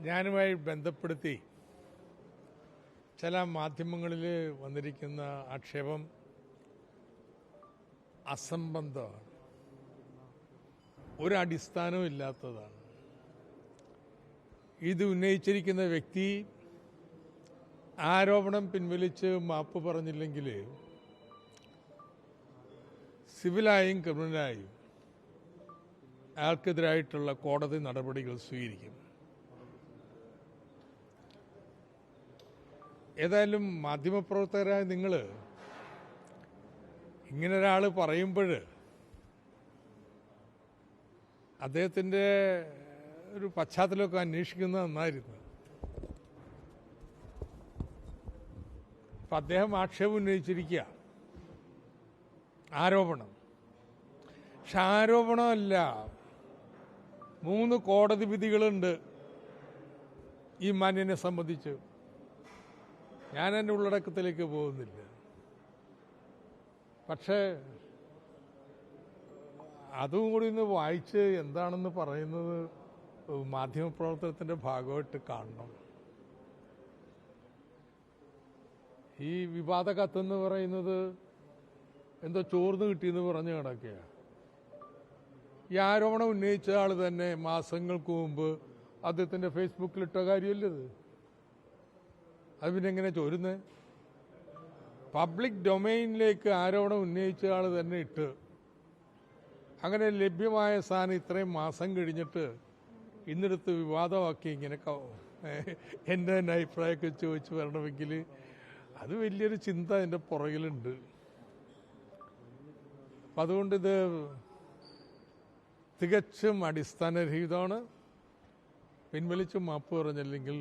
ഞാനുമായി ബന്ധപ്പെടുത്തി ചില മാധ്യമങ്ങളിൽ വന്നിരിക്കുന്ന ആക്ഷേപം അസംബന്ധമാണ്. ഒരടിസ്ഥാനവും ഇല്ലാത്തതാണ്. ഇത് ഉന്നയിച്ചിരിക്കുന്ന വ്യക്തി ആരോപണം പിൻവലിച്ച് മാപ്പ് പറഞ്ഞില്ലെങ്കിൽ സിവിലായും ക്രിമിനലായും അയാൾക്കെതിരായിട്ടുള്ള കോടതി നടപടികൾ സ്വീകരിക്കും. ഏതായാലും മാധ്യമപ്രവർത്തകരായ നിങ്ങൾ ഇങ്ങനെ ഒരാൾ പറയുമ്പോൾ അദ്ദേഹത്തിന്റെ ഒരു പശ്ചാത്തലമൊക്കെ അന്വേഷിക്കുന്നത് നന്നായിരുന്നു. അപ്പം അദ്ദേഹം ആക്ഷേപം ഉന്നയിച്ചിരിക്കുക ആരോപണം. പക്ഷെ ആരോപണമല്ല. മൂന്ന് കോടതി വിധികളുണ്ട് ഈ മാന്യനെ സംബന്ധിച്ച്. ഞാൻ എന്റെ ഉള്ളടക്കത്തിലേക്ക് പോകുന്നില്ല. പക്ഷേ അതും കൂടി ഒന്ന് വായിച്ച് എന്താണെന്ന് പറയുന്നത് മാധ്യമപ്രവർത്തനത്തിന്റെ ഭാഗമായിട്ട് കാണണം. ഈ വിവാദ കത്തെന്ന് പറയുന്നത് എന്തോ ചോർന്ന് കിട്ടിയെന്ന് പറഞ്ഞു കിടക്കുകയാണ് ഈ ആരോപണം ഉന്നയിച്ച ആൾ തന്നെ മാസങ്ങൾക്ക് മുമ്പ് അദ്ദേഹത്തിന്റെ ഫേസ്ബുക്കിലിട്ട കാര്യമല്ലേ ഇത്? അത് പിന്നെ എങ്ങനെ ചോരുന്നത് പബ്ലിക് ഡൊമൈനിലേക്ക് ആരോപണം ഉന്നയിച്ച ആൾ തന്നെ ഇട്ട്. അങ്ങനെ ലഭ്യമായ സാധനം ഇത്രയും മാസം കഴിഞ്ഞിട്ട് ഇന്നെടുത്ത് വിവാദമാക്കി ഇങ്ങനെ എന്റെ തന്നെ അഭിപ്രായമൊക്കെ ചോദിച്ച് വരണമെങ്കിൽ അത് വലിയൊരു ചിന്ത എന്റെ പുറകിലുണ്ട്. അപ്പം അതുകൊണ്ട് ഇത് തികച്ചും അടിസ്ഥാനരഹിതമാണ്. പിൻവലിച്ച് മാപ്പ് പറഞ്ഞില്ലെങ്കിൽ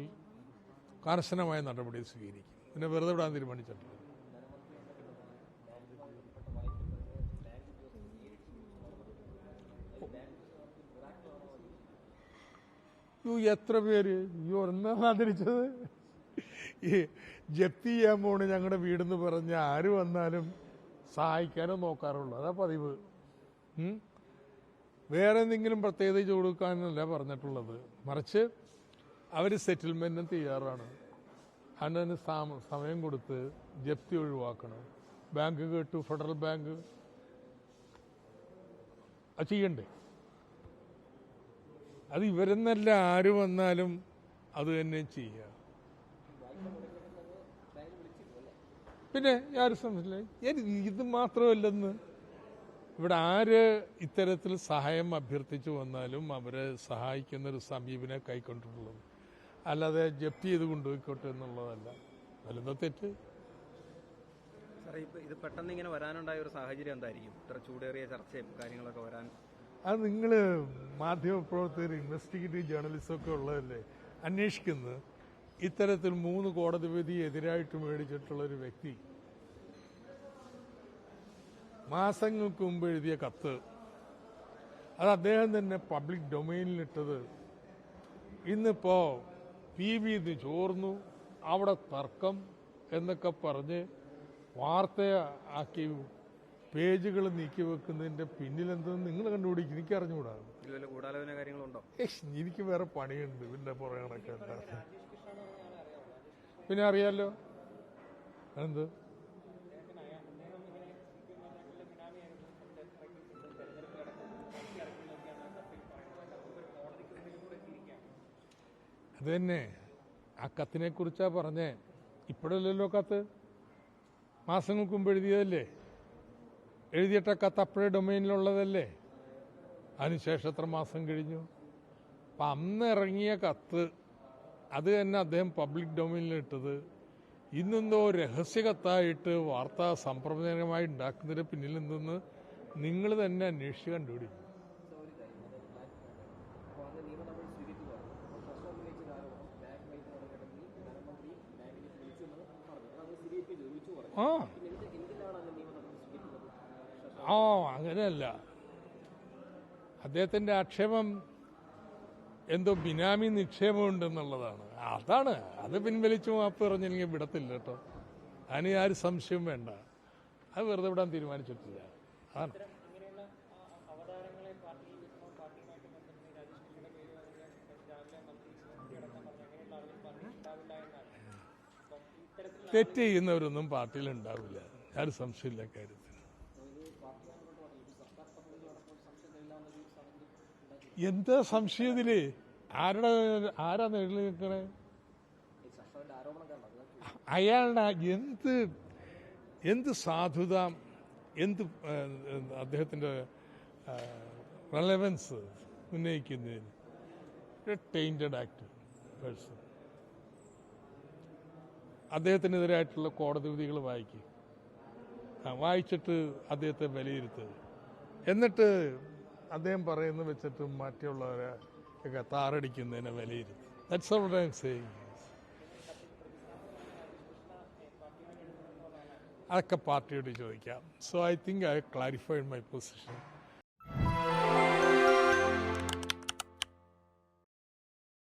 കർശനമായ നടപടി സ്വീകരിക്കും. പിന്നെ വെറുതെ വിടാൻ തീരുമാനിച്ചിട്ടില്ല. യു എത്ര പേര്? അയ്യോ എന്നാണ് ഈ ജപ്തി ചെയ്യാൻ പോണ് ഞങ്ങളുടെ വീടെന്ന് പറഞ്ഞ് ആര് വന്നാലും സഹായിക്കാനോ നോക്കാറുള്ളൂ. അതാ പതിവ്. വേറെ എന്തെങ്കിലും പ്രത്യേകത കൊടുക്കാനല്ല പറഞ്ഞിട്ടുള്ളത്. മറിച്ച് അവർ സെറ്റിൽമെന്റിന് തയ്യാറാണ്. അതിന് സമയം കൊടുത്ത് ജപ്തി ഒഴിവാക്കണം. ബാങ്ക് കേട്ടു ഫെഡറൽ ബാങ്ക് അത് ചെയ്യണ്ടേ? അത് ഇവരെന്നല്ല ആര് വന്നാലും അത് തന്നെ ചെയ്യുക പിന്നെ ആര് സംശയമില്ല ഇത് മാത്രമല്ലെന്ന്. ഇവിടെ ആര് ഇത്തരത്തിൽ സഹായം അഭ്യർത്ഥിച്ചു വന്നാലും അവരെ സഹായിക്കുന്ന ഒരു സമീപനം കൈക്കൊണ്ടിട്ടുള്ളത്. അല്ലാതെ ജപ്തി ചെയ്ത് കൊണ്ടുപോയിക്കോട്ടെ എന്നുള്ളതല്ല. അതിലെന്താ തെറ്റ്? ഇത് പെട്ടെന്ന് ഇങ്ങനെ വരാനുണ്ടായ ഒരു സാഹചര്യം എന്തായിരിക്കും? ഇത്ര ചൂടേറിയ ചർച്ചയും കാര്യങ്ങളൊക്കെ വരാൻ. അത് നിങ്ങൾ മാധ്യമപ്രവർത്തകർ ഇൻവെസ്റ്റിഗേറ്റീവ് ജേർണലിസ്റ്റ് ഒക്കെ ഉള്ളതല്ലേ? അന്വേഷിക്കുന്നത് ഇത്തരത്തിൽ മൂന്ന് കോടതി വിധി എതിരായിട്ട് മേടിച്ചിട്ടുള്ള ഒരു വ്യക്തി മാസങ്ങൾക്ക് മുമ്പ് എഴുതിയ കത്ത്. അത് അദ്ദേഹം തന്നെ പബ്ലിക് ഡൊമൈനിലിട്ടത് ഇന്നിപ്പോ പി വി ഇത് ചോർന്നു അവിടെ തർക്കം എന്നൊക്കെ പറഞ്ഞ് വാർത്ത ആക്കി പേജുകൾ നീക്കി വെക്കുന്നതിന്റെ പിന്നിലെന്തെന്ന് നിങ്ങൾ കണ്ടുപിടിക്കും എനിക്ക് അറിഞ്ഞുകൂടാ. എനിക്ക് വേറെ പണിയുണ്ട് പിന്നെ പുറകെ പിന്നെ അറിയാലോ? എന്ത് അത് തന്നെ. ആ കത്തിനെ കുറിച്ചാ പറഞ്ഞേ. ഇപ്പോഴല്ലല്ലോ കത്ത്? മാസങ്ങൾക്ക് മുമ്പ് എഴുതിയതല്ലേ? എഴുതിയിട്ട കത്ത് അപ്പോഴേ ഡൊമൈനിലുള്ളതല്ലേ? അതിനുശേഷം എത്ര മാസം കഴിഞ്ഞു? അപ്പം അന്ന് ഇറങ്ങിയ കത്ത് അത് തന്നെ അദ്ദേഹം പബ്ലിക് ഡൊമൈനിലിട്ടത് ഇന്നെന്തോ രഹസ്യ കത്തായിട്ട് വാർത്താ സംപ്രദായകമായി ഉണ്ടാക്കുന്നതിന് പിന്നിൽ നിന്ന് നിങ്ങൾ തന്നെ അന്വേഷിച്ച് കണ്ടുപിടിക്കും. ആ. ആ അങ്ങനെയല്ല. അദ്ദേഹത്തിന്റെ ആക്ഷേപം എന്തോ ബിനാമി നിക്ഷേപമുണ്ടെന്നുള്ളതാണ്. അതാണ്. അത് പിൻവലിച്ചു മാപ്പ് പറഞ്ഞില്ലെങ്കിൽ വിടത്തില്ല കേട്ടോ. അതിന് ആരും സംശയം വേണ്ട. അത് വെറുതെ വിടാൻ തീരുമാനിച്ചിട്ടില്ല. അതാണ്. തെറ്റ് ചെയ്യുന്നവരൊന്നും പാർട്ടിയിൽ ഉണ്ടാവില്ല ആരും സംശയമില്ല കാര്യത്തിൽ എന്താ സംശയം ഇതിൽ? ആരുടെ ആരാ നേരിൽ നിൽക്കണേ? അയാളുടെ എന്ത് എന്ത് സാധുത എന്ത് അദ്ദേഹത്തിന്റെ റെലവൻസ് ഉന്നയിക്കുന്നതിന്. ടൈന്റഡ് ആക്ട് പേഴ്സൺ അദ്ദേഹത്തിനെതിരായിട്ടുള്ള കോടതി വിധികൾ വായിക്കും വായിച്ചിട്ട് അദ്ദേഹത്തെ വിലയിരുത്തുക എന്നിട്ട് അദ്ദേഹം പറയുന്നത് വെച്ചിട്ട് മറ്റുള്ളവരെ ഒക്കെ താറടിക്കുന്നതിനെ വിലയിരുത്തും ദാറ്റ്സ് ഐ അതൊക്കെ പാർട്ടിയോട് ചോദിക്കാം. So I think I clarified my position